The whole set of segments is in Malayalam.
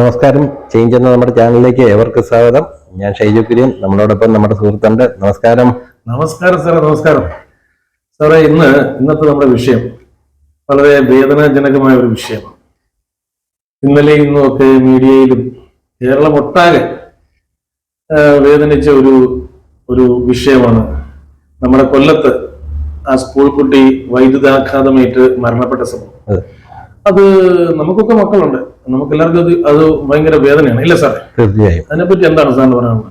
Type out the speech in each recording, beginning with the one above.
നമസ്കാരം. ചേഞ്ച് എന്ന നമ്മുടെ ചാനലിലേക്ക് ഏവർക്ക് സ്വാഗതം. ഞാൻ ഷൈജു കുര്യൻ. നമ്മളോടൊപ്പം നമ്മുടെ സുഹൃത്തുണ്ട്. നമസ്കാരം. നമസ്കാരം സാറേ നമസ്കാരം. സാറേ ഇന്ന് ഇന്നത്തെ നമ്മുടെ വിഷയം വളരെ വേദനാജനകമായ ഒരു വിഷയമാണ്. ഇന്നലെ ഇന്നും ഒക്കെ മീഡിയയിലും കേരളം ഒട്ടാകെ വേദനിച്ച ഒരു ഒരു വിഷയമാണ്. നമ്മുടെ കൊല്ലത്ത് ആ സ്കൂൾ കുട്ടി വൈദ്യുതാഘാതമേറ്റ് മരണപ്പെട്ട സംഭവം. അതെ. നമുക്കൊക്കെ മക്കളുണ്ട്. നമുക്ക് എല്ലാവർക്കും അത് അത് ഭയങ്കര വേദനയാണ്. ഇല്ല സാറേ? തീർച്ചയായും. അതിനെപ്പറ്റി എന്താണ് സാറിന് പറയാനുള്ളത്?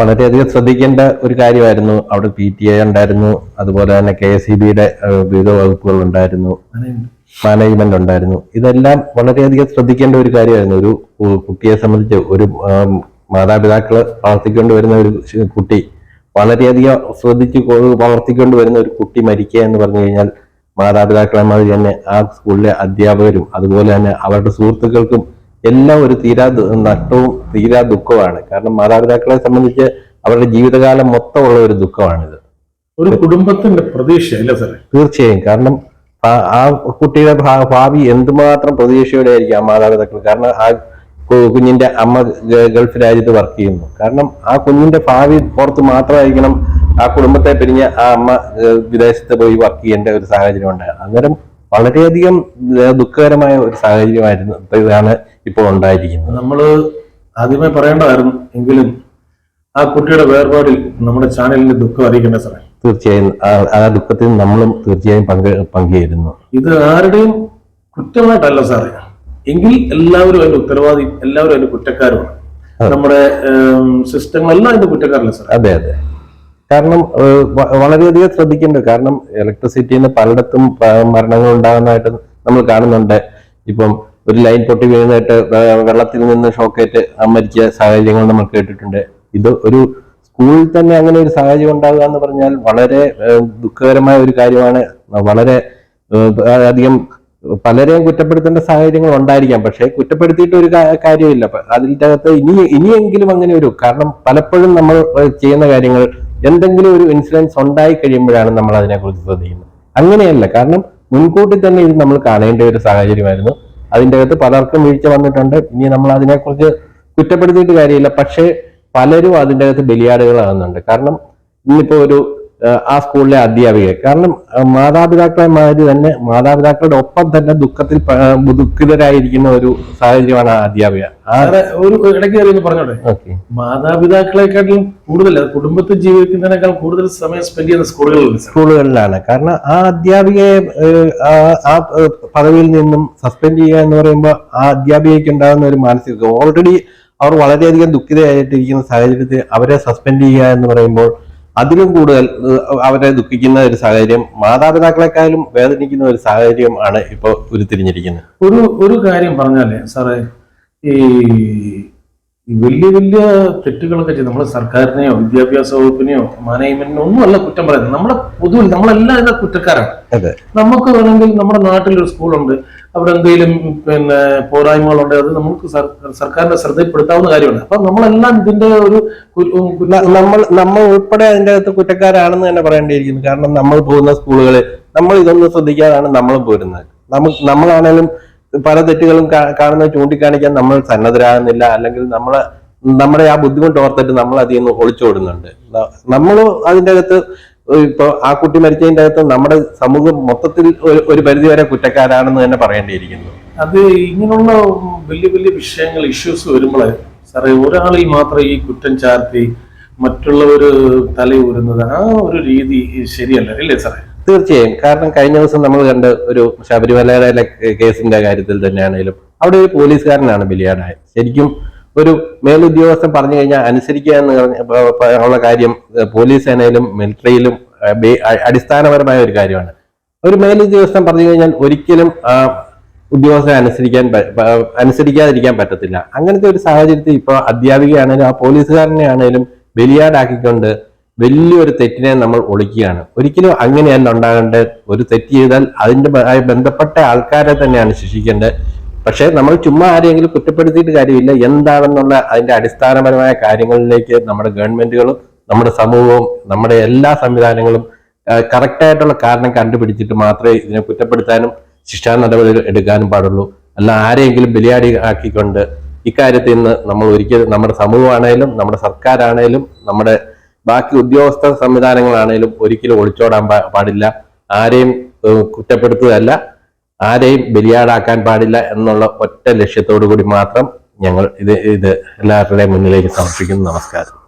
വളരെയധികം ശ്രദ്ധിക്കേണ്ട ഒരു കാര്യമായിരുന്നു. അവിടെ പി ടി എ ഉണ്ടായിരുന്നു. അതുപോലെ തന്നെ കെ എസ് ഇ ബിയുടെ വിവിധ വകുപ്പുകൾ ഉണ്ടായിരുന്നു. മാനേജ്മെന്റ്. ഉണ്ടായിരുന്നു. ഇതെല്ലാം വളരെയധികം ശ്രദ്ധിക്കേണ്ട ഒരു കാര്യമായിരുന്നു. ഒരു കുട്ടിയെ സംബന്ധിച്ച് ഒരു മാതാപിതാക്കൾ മാതാപിതാക്കൾ വളർത്തിക്കൊണ്ട് വരുന്ന ഒരു കുട്ടി വളരെയധികം ശ്രദ്ധിച്ച് വളർത്തിക്കൊണ്ട് വരുന്ന ഒരു കുട്ടി മരിക്കുക എന്ന് പറഞ്ഞു കഴിഞ്ഞാൽ മാതാപിതാക്കളെ മാതിരി തന്നെ ആ സ്കൂളിലെ അധ്യാപകരും അതുപോലെ തന്നെ അവരുടെ സുഹൃത്തുക്കൾക്കും എല്ലാം ഒരു തീരാ നഷ്ടവും തീരാ ദുഃഖവുമാണ്. കാരണം മാതാപിതാക്കളെ സംബന്ധിച്ച് അവരുടെ ജീവിതകാലം മൊത്തമുള്ള ഒരു ദുഃഖമാണിത്. ഒരു കുടുംബത്തിന്റെ പ്രതീക്ഷ സാറേ? തീർച്ചയായും. കാരണം ആ- ആ കുട്ടിയുടെ ഭാവി എന്തുമാത്രം പ്രതീക്ഷയോടെ ആയിരിക്കും ആ മാതാപിതാക്കൾ. കാരണം ആ കുഞ്ഞിന്റെ അമ്മ ഗൾഫ് രാജ്യത്ത് വർക്ക് ചെയ്യുന്നു. കാരണം ആ കുഞ്ഞിന്റെ ഭാവി പുറത്ത് മാത്രമായിരിക്കണം ആ കുടുംബത്തെ പിരിഞ്ഞ് ആ അമ്മ വിദേശത്ത് പോയി വർക്ക് ചെയ്യേണ്ട ഒരു സാഹചര്യം ഉണ്ടായിരുന്നു അന്നേരം വളരെയധികം ദുഃഖകരമായ ഒരു സാഹചര്യമായിരുന്നു ഇതാണ് ഇപ്പോൾ ഉണ്ടായിരിക്കുന്നത്. നമ്മൾ ആദ്യമേ പറയേണ്ടതായിരുന്നു എങ്കിലും ആ കുട്ടിയുടെ വേർപാടിൽ നമ്മുടെ ചാനലിന്റെ ദുഃഖം അറിയിക്കേണ്ട സാറേ? തീർച്ചയായും ആ- ആ ദുഃഖത്തിൽ നമ്മളും തീർച്ചയായും പങ്ക് പങ്കുചേരുന്നു. ഇത് ആരുടെയും കുറ്റമായിട്ടല്ല സാറേ. എങ്കിൽ എല്ലാവരും അതിന്റെ ഉത്തരവാദി എല്ലാവരും അതിന്റെ കുറ്റക്കാരുമാണ്. നമ്മുടെ സിസ്റ്റങ്ങളെല്ലാം അതിന്റെ കുറ്റക്കാരല്ല സാറേ? അതെ അതെ. കാരണം വളരെയധികം ശ്രദ്ധിക്കേണ്ടത് കാരണം ഇലക്ട്രിസിറ്റിയിൽ നിന്ന് പലയിടത്തും മരണങ്ങൾ ഉണ്ടാകുന്നതായിട്ട് നമ്മൾ കാണുന്നുണ്ട്. ഇപ്പം ഒരു ലൈൻ പൊട്ടി വീഴുന്നതായിട്ട് വെള്ളത്തിൽ നിന്ന് ഷോക്കേറ്റ് മരിച്ച സാഹചര്യങ്ങൾ നമ്മൾ കേട്ടിട്ടുണ്ട്. ഇത് ഒരു സ്കൂളിൽ തന്നെ അങ്ങനെ ഒരു സാഹചര്യം ഉണ്ടാകുക എന്ന് പറഞ്ഞാൽ വളരെ ദുഃഖകരമായ ഒരു കാര്യമാണ്. വളരെ അധികം പലരെയും കുറ്റപ്പെടുത്തേണ്ട സാഹചര്യങ്ങൾ ഉണ്ടായിരിക്കാം. പക്ഷേ കുറ്റപ്പെടുത്തിയിട്ട് ഒരു കാര്യമില്ല അതിന്റെ അകത്ത് ഇനി ഇനിയെങ്കിലും അങ്ങനെ ഒരു കാരണം പലപ്പോഴും നമ്മൾ ചെയ്യുന്ന കാര്യങ്ങൾ എന്തെങ്കിലും ഒരു ഇൻസിഡൻസ് ഉണ്ടായി കഴിയുമ്പോഴാണ് നമ്മൾ അതിനെക്കുറിച്ച് ശ്രദ്ധിക്കുന്നത്. അങ്ങനെയല്ല. കാരണം മുൻകൂട്ടി തന്നെ ഇത് നമ്മൾ കാണേണ്ട ഒരു സാഹചര്യമായിരുന്നു. അതിന്റെ അകത്ത് പലർക്കും വീഴ്ച വന്നിട്ടുണ്ട്. ഇനി നമ്മൾ അതിനെക്കുറിച്ച് കുറ്റപ്പെടുത്തിയിട്ട് കാര്യമില്ല. പക്ഷേ പലരും അതിന്റെ അകത്ത് ബലിയാടുകളാകുന്നുണ്ട്. കാരണം ഇന്നിപ്പോ ഒരു ആ, സ്കൂളിലെ അധ്യാപിക കാരണം ആ, മാതാപിതാക്കളെ മാതിരി തന്നെ മാതാപിതാക്കളുടെ ഒപ്പം തന്നെ ദുഃഖത്തിൽ ദുഃഖിതരായിരിക്കുന്ന ഒരു സാഹചര്യമാണ് ആ അധ്യാപിക. ഒരു ഇടയ്ക്ക് പറഞ്ഞോട്ടെ? മാതാപിതാക്കളെക്കാട്ടിലും കൂടുതൽ കുടുംബത്തിൽ ജീവിക്കുന്നതിനേക്കാൾ കൂടുതൽ സമയം സ്പെൻഡ് ചെയ്യുന്ന സ്കൂളുകളിൽ സ്കൂളുകളിലാണ്. കാരണം ആ അധ്യാപികയെ ആ- ആ പദവിയിൽ നിന്നും സസ്പെൻഡ് ചെയ്യുക എന്ന് പറയുമ്പോൾ ആ അധ്യാപികയ്ക്ക് ഉണ്ടാകുന്ന ഒരു മാനസിക ഓൾറെഡി അവർ വളരെയധികം ദുഃഖിതയായിട്ടിരിക്കുന്ന സാഹചര്യത്തിൽ അവരെ സസ്പെൻഡ് ചെയ്യുക എന്ന് പറയുമ്പോൾ അതിലും കൂടുതൽ അവരെ ദുഃഖിക്കുന്ന ഒരു സാഹചര്യം മാതാപിതാക്കളെക്കാളും വേദനിക്കുന്ന ഒരു സാഹചര്യം ആണ് ഇപ്പോൾ ഉരുത്തിരിഞ്ഞിരിക്കുന്നത്. ഒരു ഒരു കാര്യം പറഞ്ഞാലേ സാറേ ഈ വലിയ വലിയ തെറ്റുകളൊക്കെ ചെയ്ത് നമ്മൾ സർക്കാരിനെയോ വിദ്യാഭ്യാസ വകുപ്പിനെയോ മാനേജ്മെന്റിനോ ഒന്നും അല്ല കുറ്റം പറയുന്നത്. നമ്മളെ പൊതുവിൽ നമ്മളെല്ലാം കുറ്റക്കാരാണ്. നമുക്ക് വേണമെങ്കിൽ നമ്മുടെ നാട്ടിൽ ഒരു സ്കൂളുണ്ട്. അവിടെ എന്തെങ്കിലും പിന്നെ പോരായ്മകളുണ്ട് അത് നമുക്ക് സർ- സർക്കാരിന്റെ ശ്രദ്ധയിൽപ്പെടുത്താവുന്ന കാര്യമാണ്. അപ്പൊ നമ്മളെല്ലാം ഇതിന്റെ ഒരു നമ്മൾ നമ്മൾ ഉൾപ്പെടെ അതിന്റെ അകത്ത് കുറ്റക്കാരാണെന്ന് തന്നെ പറയേണ്ടിയിരിക്കുന്നു. കാരണം നമ്മൾ പോകുന്ന സ്കൂളുകളിൽ നമ്മൾ ഇതൊന്നും ശ്രദ്ധിക്കാതാണ് നമ്മൾ പോരുന്നത്. നമുക്ക് നമ്മളാണേലും പല തെറ്റുകളും കാണുന്ന ചൂണ്ടിക്കാണിക്കാൻ നമ്മൾ സന്നദ്ധരാകുന്നില്ല. അല്ലെങ്കിൽ നമ്മളെ നമ്മുടെ ആ ബുദ്ധിമുട്ട് ഓർത്തിട്ട് നമ്മൾ അതിൽ നിന്ന് ഒളിച്ചോടുന്നുണ്ട്. നമ്മൾ അതിന്റെ അകത്ത് ഇപ്പൊ ആ കുട്ടി മരിച്ചതിന്റെ അകത്ത് നമ്മുടെ സമൂഹം മൊത്തത്തിൽ ഒരു പരിധി പരിധിവരെ കുറ്റക്കാരാണെന്ന് തന്നെ പറയേണ്ടിയിരിക്കുന്നു. അത് ഇങ്ങനെയുള്ള വലിയ വലിയ വിഷയങ്ങൾ ഇഷ്യൂസ് വരുമ്പോൾ സാറേ ഒരാളിൽ മാത്രം ഈ കുറ്റം ചാർത്തി മറ്റുള്ളവർ തലയൂരുന്നത് ആ ഒരു രീതി ശരിയല്ല അല്ലേ സാറേ? തീർച്ചയായും. കാരണം കഴിഞ്ഞ ദിവസം നമ്മൾ കണ്ട ഒരു ശബരിമലയിലെ കേസിന്റെ കാര്യത്തിൽ തന്നെയാണെങ്കിലും അവിടെ ഒരു പോലീസുകാരനാണ് ബലിയാടായത്. ശരിക്കും ഒരു മേലുദ്യോഗസ്ഥൻ പറഞ്ഞു കഴിഞ്ഞാൽ അനുസരിക്കുക എന്ന് ഉള്ള കാര്യം പോലീസ് സേനയിലും മിലിറ്ററിയിലും അടിസ്ഥാനപരമായ ഒരു കാര്യമാണ്. ഒരു മേലുദ്യോഗസ്ഥൻ പറഞ്ഞു കഴിഞ്ഞാൽ ഒരിക്കലും ആ ഉദ്യോഗസ്ഥനെ അനുസരിക്കാൻ അനുസരിക്കാതിരിക്കാൻ പറ്റത്തില്ല. അങ്ങനത്തെ ഒരു സാഹചര്യത്തിൽ ഇപ്പൊ അധ്യാപികയാണേലും ആ പോലീസുകാരനെ ആണേലും ബലിയാടാക്കിക്കൊണ്ട് വലിയൊരു തെറ്റിനെ നമ്മൾ ഒളിക്കുകയാണ്. ഒരിക്കലും അങ്ങനെയല്ല ഉണ്ടാകേണ്ടത്. ഒരു തെറ്റ് ചെയ്താൽ അതിന്റെ ബ- ബന്ധപ്പെട്ട ആൾക്കാരെ തന്നെയാണ് ശിക്ഷിക്കേണ്ടത്. പക്ഷേ നമ്മൾ ചുമ്മാ ആരെങ്കിലും കുറ്റപ്പെടുത്തിയിട്ട് കാര്യമില്ല. എന്താണെന്നുള്ള അതിന്റെ അടിസ്ഥാനപരമായ കാര്യങ്ങളിലേക്ക് നമ്മുടെ ഗവൺമെന്റുകളും നമ്മുടെ സമൂഹവും നമ്മുടെ എല്ലാ സംവിധാനങ്ങളും കറക്റ്റായിട്ടുള്ള കാരണം കണ്ടുപിടിച്ചിട്ട് മാത്രമേ ഇതിനെ കുറ്റപ്പെടുത്താനും ശിക്ഷാ നടപടികൾ എടുക്കാനും പാടുള്ളൂ. അല്ല ആരെങ്കിലും ബലിയാടി ആക്കിക്കൊണ്ട് ഇക്കാര്യത്തിൽ നിന്ന് നമ്മൾ ഒരിക്കലും നമ്മുടെ സമൂഹമാണേലും നമ്മുടെ സർക്കാരാണേലും നമ്മുടെ ബാക്കി ഉദ്യോഗസ്ഥ സംവിധാനങ്ങളാണേലും ഒരിക്കലും ഒളിച്ചോടാൻ പാടില്ല. ആരെയും കുറ്റപ്പെടുത്തുകയല്ല. ആരെയും ബലിയാടാക്കാൻ പാടില്ല എന്നുള്ള ഒറ്റ ലക്ഷ്യത്തോടു കൂടി മാത്രം ഞങ്ങൾ ഇത് ഇത് എല്ലാവരുടെയും മുന്നിലേക്ക് സമർപ്പിക്കുന്നു. നമസ്കാരം.